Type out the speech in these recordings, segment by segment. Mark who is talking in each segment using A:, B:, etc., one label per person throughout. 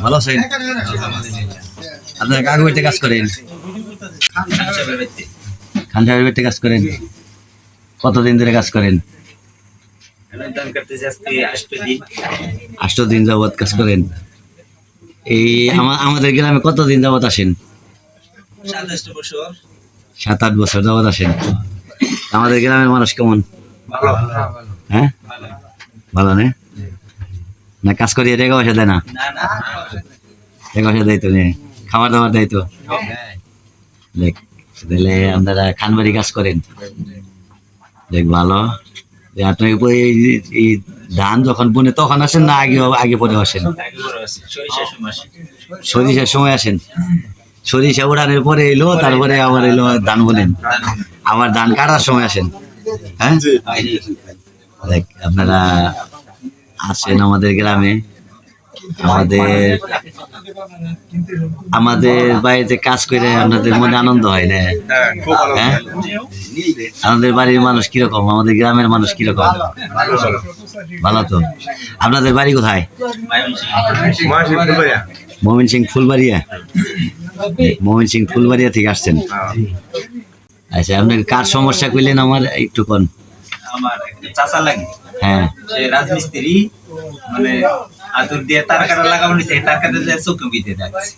A: ভালো আছেন? আপনারা কাকে বাড়িতে কাজ করেন? খান সাহেবের বাড়িতে কাজ করেন। কতদিন ধরে কাজ করেন? আষ্ট দিন যাবৎ কাজ করেন। এই আমাদের গ্রামে কতদিন যাবৎ আসেন? সাত আট বছর যাবৎ আসেন। আমাদের গ্রামের মানুষ কেমন? হ্যাঁ? ভালো না? না কাজ করিয়ে টাকা পয়সা দেয় না। পয়সা দেয় তো খাবার দাবার দেয় তো। দেখ তাহলে আপনারা খানবাড়ি কাজ করেন। দেখ ভালো। যে এই- ধান যখন বুনে তখন আসেন না আগে আগে পরে আসেন? সরিষার সময় আসেন। সরিষা উড়ানোর পরে এলো তারপরে আবার এলো ধান বোনেন। আবার ধান কাটার সময় আসেন। হ্যাঁ? দেখ আপনারা আসেন আমাদের গ্রামে। আমাদের আমাদের বাড়িতে কাজ করে আপনাদের মনে আনন্দ হয়, না? হ্যাঁ? আমাদের বাড়ির মানুষ কীরকম? আমাদের গ্রামের মানুষ কীরকম? ভালো তো। আপনাদের বাড়ি কোথায়? মোমিন সিং ফুলবাড়িয়া। মোমিন সিং ফুলবাড়িয়া থেকে আসছেন। আচ্ছা আপনাকে কার সমস্যা কইলেন আমার? একটু কোন?
B: আমার লাগে।
A: হ্যাঁ।
B: সে রাজমিস্ত্রি মানে আতুর দিয়ে তার কাটা লাগাবো নিছে তার কাটা দিয়ে চোখে বিতে লাগছে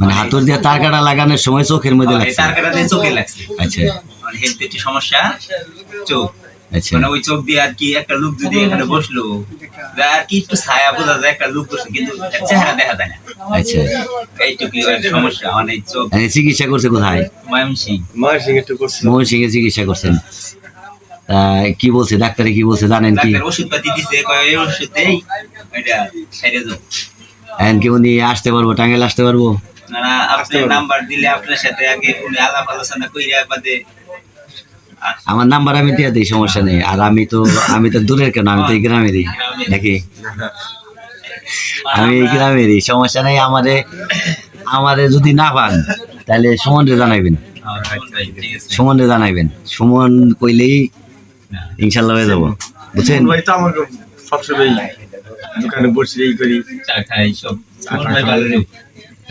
A: মানে হাতুর দিয়ে তার কাটা লাগানোর সময় চোখের মধ্যে লাগছে।
B: তার কাটা দিয়ে চোখে লাগছে।
A: আচ্ছা।
B: মানে হেলথ একটি সমস্যা চোখ।
A: আচ্ছা।
B: মানে ওই চোখ দিয়ে আর কি একটা লোক যদি এখানে বসল আর কি একটু ছায়া বোঝা যায় একটা লোক বসল কিন্তু চেহারা দেখা যায় না।
A: আচ্ছা।
B: এইটুকু সমস্যা মানে চোখ।
A: মানে চিকিৎসা করছে কোথায়?
B: ময়মনসিং
A: মোহন সিং এর চিকিৎসা করছেন। কি বলছে? ডাক্তারে কি বলছে? জানেন কি?
B: ডাক্তার ওষুধ পাতি দিছে কয় এই ওষুধ দেই। এটা সেরে যাও
A: এখন কি উনি আসতে পারব? টাঙ্গাইল আসতে পারব?
B: না আপনার নাম্বার দিলে আপনার সাথে আগে উনি আলাপ আলোচনা কইরা বাদে
A: আমার নাম্বার আমি দিয়ে দিই সমস্যা নেই। আর আমি তো আমি তো দূরের কেন আমি তো এই গ্রামেরই নাকি? আমি এই গ্রামেরই সমস্যা নেই আমারে আমারে যদি না পান তাহলে সুমনরে জানাইবেন। সুমনরে জানাইবেন। সুমন কইলেই ইনশাল্লাহ হয়ে যাব। বুঝছেন?
C: ভাই তো আমার সবসময় দোকানে বসে এই করি।
B: চা খাই সব।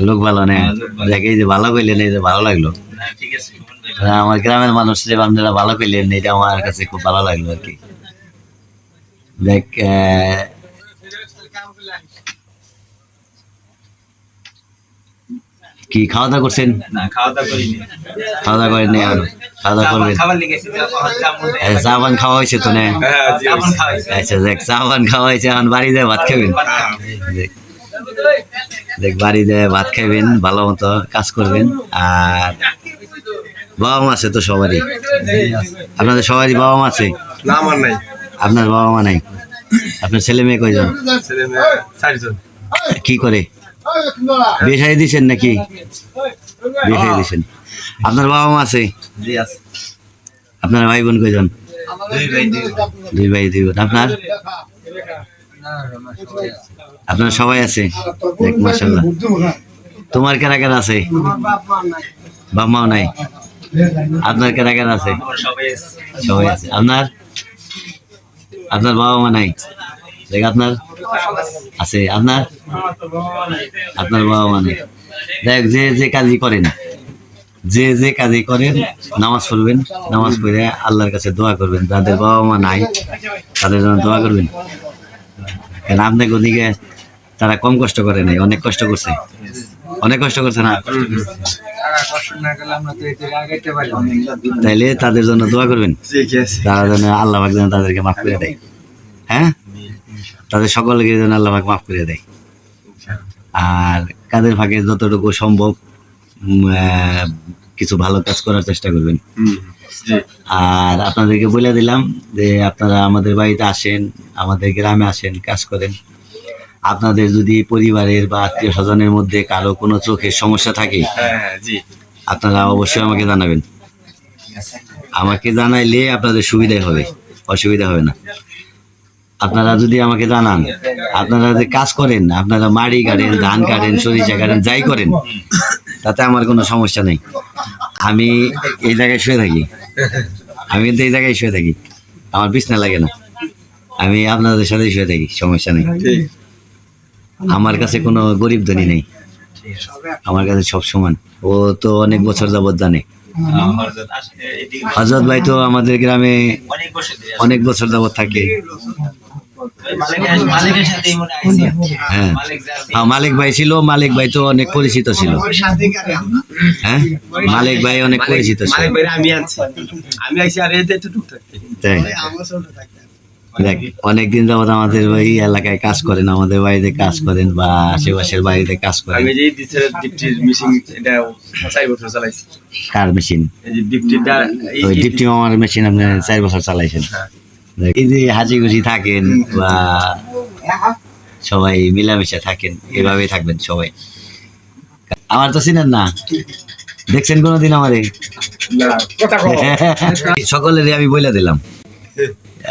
A: লোক ভালো না। দেখে এই যে ভালো কইলেন এই যে ভালো লাগল।
B: ভালো।
A: আমার গ্রামের মানুষ যে আপনারা ভালো কইলেন এটা আমার কাছে খুব ভালো লাগল আর কি। দেখ কি খাওয়া দাওয়া করছেন?
B: না খাওয়া দাওয়া করিনি।
A: খাওয়া দাওয়া করেন আর? খাওয়া দাওয়া করবেন? আচ্ছা, চা পান খাওয়া হয়েছে তো না?
C: হ্যাঁ জি
B: যাব খাওয়াইছে।
A: আচ্ছা দেখ চা পান খাওয়া হয়েছে এখন বাড়ি যায় ভাত খাবেন? দেখ দেখ বাড়ি যায় ভাত খাবেন ভালো মতো কাজ করবেন। আর বাবা মা আছে তো সবারই? আপনাদের সবারই বাবা মা আছে?
C: না আমার নাই।
A: আপনার বাবা মা নাই? আপনার ছেলে মেয়ে কয়জন?
C: ছেলে মেয়ে
A: কি করে? বিয়ে শাড়ি দিয়েছেন নাকি? বিয়ে শাড়ি দিয়েছেন আপনার বাবা মা আছে? আপনার ভাই বোন কয়জন?
B: দুই ভাই দুই বোন।
A: আপনার? আপনার সবাই আছে? দেখ মাসাল্লাহ তোমার কেনা কেনা আছে? বাপ মাও নাই? আপনার কেনা কেনা আছে।
B: সবাই আছে।
A: আপনার? আপনার বাবা মা নাই? দেখ আপনার? আছে, আপনার? আপনার বাবা মা নেই দেখ, যে যে কাজই করেন, যে যে কাজই করেন, নামাজ পড়বেন, নামাজ পড়ে আল্লাহর কাছে দোয়া করবেন। যাদের বাবা মা নাই, তাদের জন্য দোয়া করবেন। কেন আপনাকে ওদিকে তারা কম কষ্ট করে নাই, অনেক কষ্ট করছে। অনেক কষ্ট করছে না? তাইলে তাদের জন্য দোয়া করবেন। তারা যেন আল্লাহ যেন তাদেরকে মাফ করে দেয়। হ্যাঁ? তাদের সকলকে যেন আল্লাহ পাক মাফ করে দেয়। আর কাদের ফাঁকে যতটুকু সম্ভব কিছু ভালো কাজ করার চেষ্টা করবেন। আর আপনাদেরকে বলে দিলাম যে আপনারা আমাদের বাড়িতে আসেন আমাদের গ্রামে আসেন কাজ করেন। আপনাদের যদি পরিবারের বা আত্মীয় স্বজনের মধ্যে কারও কোনো চোখের সমস্যা থাকে
C: হ্যাঁ হ্যাঁ
A: আপনারা অবশ্যই আমাকে জানাবেন। আমাকে জানাইলে আপনাদের সুবিধাই হবে অসুবিধা হবে না। আপনারা যদি আমাকে জানান, আপনারা যে কাজ করেন, আপনারা মাড়ি কাটেন, ধান কাটেন, সরিষা কাটেন, যাই করেন, তাতে আমার কোনো সমস্যা নেই। আমি এই জায়গায় শুয়ে থাকি। আমি কিন্তু এই জায়গায় শুয়ে থাকি। আমার বিছনা লাগে না। আমি আপনাদের সাথে শুয়ে থাকি, সমস্যা নেই। আমার কাছে কোনো গরিব ধনী নেই। আমার কাছে সব সমান। ও তো অনেক বছর যাবত জানে। হজরত ভাই তো আমাদের গ্রামে
B: অনেক বছর
A: যাবত থাকে।
B: হয়।
A: হ্যাঁ
B: মালিক
A: হ্যাঁ, ভাই ছিল মালিক ভাই তো অনেক পরিচিত ছিল। হ্যাঁ মালিক ভাই অনেক পরিচিত ছিল।
C: আমি আনছি। আমি আইছি আর এতে একটু
A: তাই। দেখ অনেকদিন যাবত আমাদের ওই এলাকায় কাজ করেন আমাদের বাড়িতে কাজ করেন বা আশেপাশের বাড়িতে কাজ করেন।
C: আমি যে ডিপটির মিশিং এটা চার বছর চালাইছি।
A: কার মেশিন
C: এই ডিপটিটা
A: ওই ডিপটি মামার মেশিন আপনি চার বছর চালাইছেন।
C: হ্যাঁ।
A: এই যে হাসি খুশি থাকেন বা সবাই মিলামিশে থাকেন এভাবেই থাকবেন সবাই। আমার তো চিনেন না। দেখছেন কোনোদিন আমারে? সকলেরই আমি বলে দিলাম।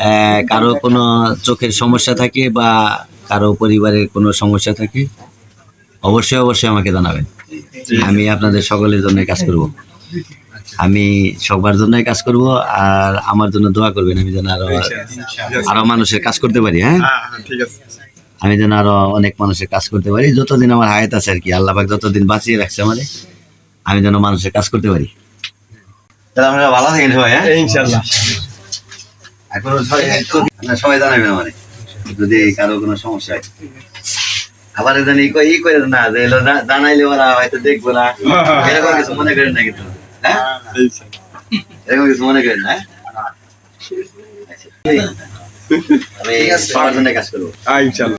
A: আহ, কারও কোনো চোখের সমস্যা থাকে বা কারও পরিবারের কোনো সমস্যা থাকে অবশ্যই অবশ্যই আমাকে জানাবেন। আমি আপনাদের সকলের জন্য কাজ করব। আমি সবার জন্যই কাজ করব আর আমার জন্য দোয়া করবেন আমি যেন আরও আরও মানুষের কাজ করতে পারি হ্যাঁ?
C: হ্যাঁ হ্যাঁ, ঠিক আছে।
A: আমি যেন আরও অনেক মানুষের কাজ করতে পারি যতদিন আমার হায়াত আছে আর কি আল্লাহবাক যতদিন বাঁচিয়ে রাখছে আমাদের আমি যেন মানুষের কাজ করতে পারি। তাহলে আমরা ভালো থাকেন সবাই হ্যাঁ?
C: ইনশাআল্লাহ।
A: এখন সবাই সবাই জানাবেন আমারে যদি কারও কোনো সমস্যা হয়। আবার জানি ই ই করে না যে জানাইলে ওরা হয়তো দেখব না। এরকম কিছু মনে করেন না কিন্তু। হ্যাঁ? এরকম কিছু মনে করেন না হ্যাঁ? আমি সবার জন্য কাজ করব।
C: হ্যাঁ ইনশাআল্লাহ